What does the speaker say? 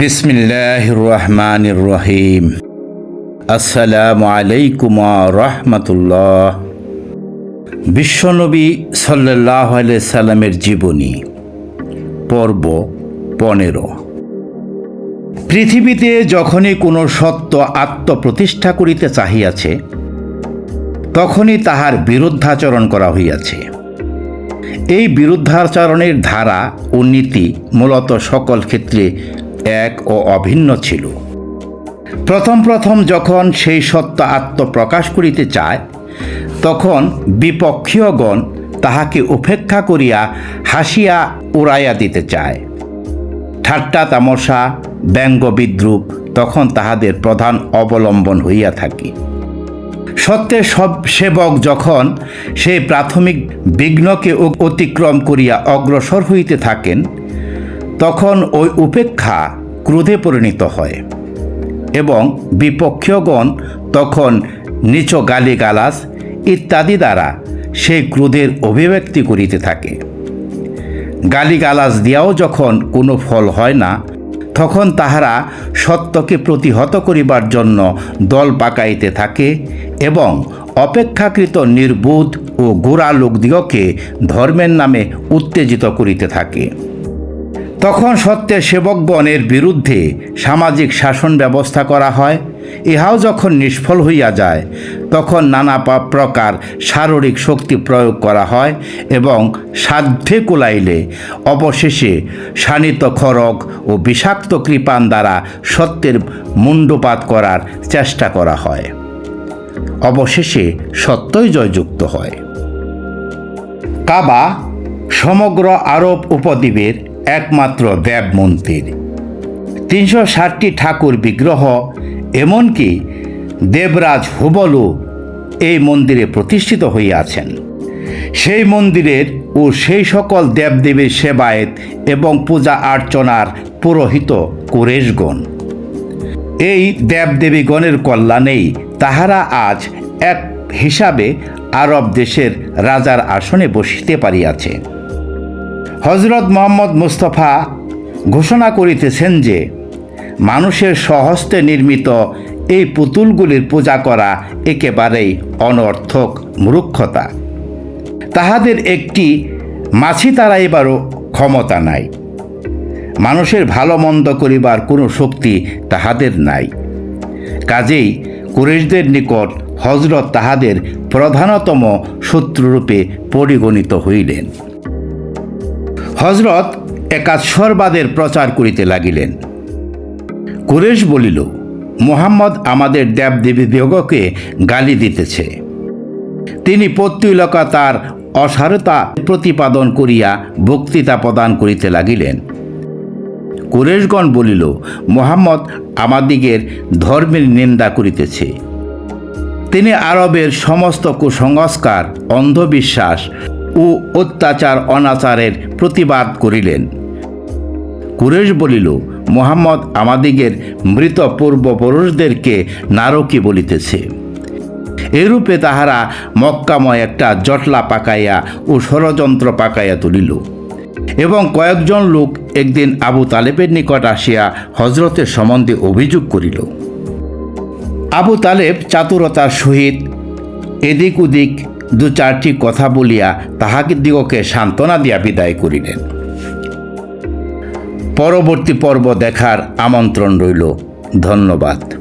বিসমিল্লাহ রহমান রহিম আসসালামু আলাইকুম রহমতুল্লাহ বিশ্বনবী সাল্লাহ সাল্লামের জীবনী, পর্ব পনেরো। পৃথিবীতে যখনই কোনো সত্য আত্মপ্রতিষ্ঠা করিতে চাহিয়াছে, তখনই তাহার বিরুদ্ধাচরণ করা হইয়াছে। এই বিরুদ্ধাচরণের ধারা ও নীতি মূলত সকল ক্ষেত্রে এক ও অভিন্ন ছিল। প্রথম প্রথম যখন সেই সত্য আত্মপ্রকাশ করিতে চায়, তখন বিপক্ষীয়গণ তাহাকে উপেক্ষা করিয়া হাসিয়া উড়াইয়া দিতে চায়। ঠাট্টা তামশা ব্যঙ্গ, বিদ্রুপ তখন তাহাদের প্রধান অবলম্বন হইয়া থাকে। সত্যের সব সেবক যখন সেই প্রাথমিক বিঘ্নকে অতিক্রম করিয়া অগ্রসর হইতে থাকেন, তখন ওই উপেক্ষা ক্রোধে পরিণত হয় এবং বিপক্ষীয়গণ তখন নিচ গালিগালাজ ইত্যাদি দ্বারা সেই ক্রোধের অভিব্যক্তি করিতে থাকে। গালিগালাজ দিয়াও যখন কোনো ফল হয় না, তখন তাহারা সত্যকে প্রতিহত করিবার জন্য দল পাকাইতে থাকে এবং অপেক্ষাকৃত নির্বোধ ও গোড়া লোকদিগকে ধর্মের নামে উত্তেজিত করিতে থাকে। তখন সত্যের সেবকগণের বিরুদ্ধে সামাজিক শাসন ব্যবস্থা করা হয়। ইহাও যখন নিষ্ফল হইয়া যায়, তখন নানা প্রকার শারীরিক শক্তি প্রয়োগ করা হয় এবং সাধ্যে কুলাইলে অবশেষে শানিত খড়গ ও বিষাক্ত কৃপান দ্বারা সত্যের মুণ্ডপাত করার চেষ্টা করা হয়। অবশেষে সত্যই জয়যুক্ত হয়। কাবা সমগ্র আরব উপদ্বীপের একমাত্র দেব মন্দির তিনশো ষাটটি ঠাকুর বিগ্রহ, এমনকি দেবরাজ হুবলু এই মন্দিরে প্রতিষ্ঠিত হইয়াছেন। সেই মন্দিরের ও সেই সকল দেবদেবীর সেবায়েত এবং পূজা অর্চনার পুরোহিত কুরেশগণ। এই দেবদেবীগণের কল্যাণেই তাহারা আজ এক হিসাবে আরব দেশের রাজার আসনে বসিতে পারিয়াছে। হজরত মোহাম্মদ মুস্তফা ঘোষণা করিতেছেন যে, মানুষের স্বহস্তে নির্মিত এই পুতুলগুলির পূজা করা একেবারেই অনর্থক মূর্খতা। তাহাদের একটি মাছি তাড়াইবারও ক্ষমতা নাই। মানুষের ভালো মন্দ করিবার কোনো শক্তি তাহাদের নাই। কাজেই কুরেশদের নিকট হজরত তাহাদের প্রধানতম শত্রুরূপে পরিগণিত হইলেন। হজরত একাশ্বরবাদের প্রচার করিতে লাগিলেন। কুরেশ বলিল, মোহাম্মদ আমাদের দেবদেবীদিগকে গালি দিতেছে। তিনি প্রত্যুলকা তার অসারতা প্রতিপাদন করিয়া বক্তৃতা প্রদান করিতে লাগিলেন। কুরেশগণ বলিল, মোহাম্মদ আমাদিগের ধর্মের নিন্দা করিতেছে। তিনি আরবের সমস্ত কুসংস্কার, অন্ধবিশ্বাস ও অত্যাচার অনাচারের প্রতিবাদ করিলেন। কুরেশ বলিল, মোহাম্মদ আমাদিগের মৃত পূর্বপুরুষদেরকে নারকী বলিতেছে। এরূপে তাহারা মক্কাময় একটা জটলা পাকাইয়া ও ষড়যন্ত্র পাকাইয়া তুলিল এবং কয়েকজন লোক একদিন আবু তালেবের নিকট আসিয়া হজরতের সম্বন্ধে অভিযোগ করিল। আবু তালেব চাতুরতার সহিত এদিক ওদিক দু চারটি কথা বলিয়া তাহাকে দিগকে সান্ত্বনা দিয়া বিদায় করিলেন। পরবর্তী পর্ব দেখার আমন্ত্রণ রইল। ধন্যবাদ।